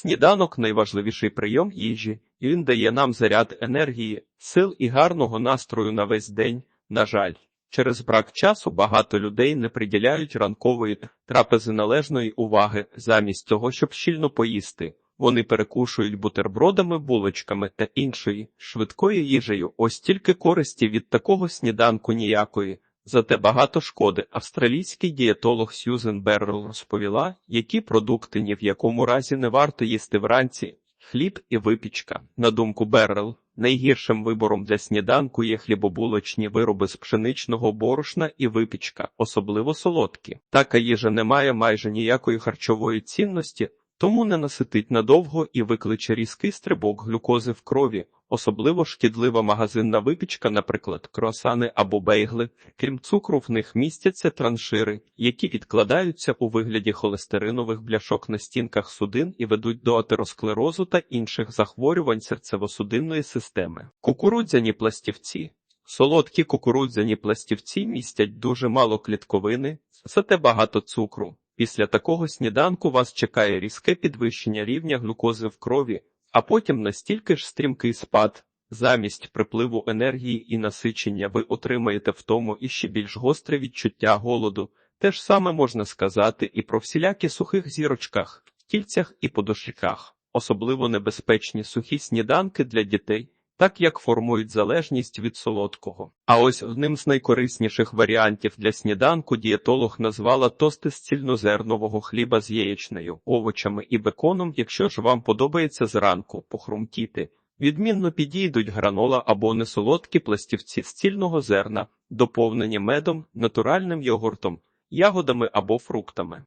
Сніданок найважливіший прийом їжі, і він дає нам заряд енергії, сил і гарного настрою на весь день. На жаль, через брак часу багато людей не приділяють ранкової трапези належної уваги замість того, щоб щільно поїсти. Вони перекушують бутербродами, булочками та іншою швидкою їжею. Ось тільки користі від такого сніданку ніякої. Зате багато шкоди. Австралійський дієтолог Сьюзен Беррел розповіла, які продукти ні в якому разі не варто їсти вранці. Хліб і випічка. На думку Беррел, найгіршим вибором для сніданку є хлібобулочні вироби з пшеничного борошна і випічка, особливо солодкі. Така їжа не має майже ніякої харчової цінності, тому не наситить надовго і викличе різкий стрибок глюкози в крові. Особливо шкідлива магазинна випічка, наприклад, круасани або бейгли. Крім цукру, в них містяться траншири, які відкладаються у вигляді холестеринових бляшок на стінках судин і ведуть до атеросклерозу та інших захворювань серцево-судинної системи. Кукурудзяні пластівці. Солодкі кукурудзяні пластівці містять дуже мало клітковини, зате багато цукру. Після такого сніданку вас чекає різке підвищення рівня глюкози в крові, а потім настільки ж стрімкий спад. Замість припливу енергії і насичення ви отримаєте в тому і ще більш гостре відчуття голоду. Те ж саме можна сказати і про всілякі сухих зірочках, кільцях і подошиках. Особливо небезпечні сухі сніданки для дітей, так як формують залежність від солодкого. А ось одним з найкорисніших варіантів для сніданку дієтолог назвала тости з цільнозернового хліба з яєчнею, овочами і беконом, якщо ж вам подобається зранку похрумтіти. Відмінно підійдуть гранола або несолодкі пластівці з цільного зерна, доповнені медом, натуральним йогуртом, ягодами або фруктами.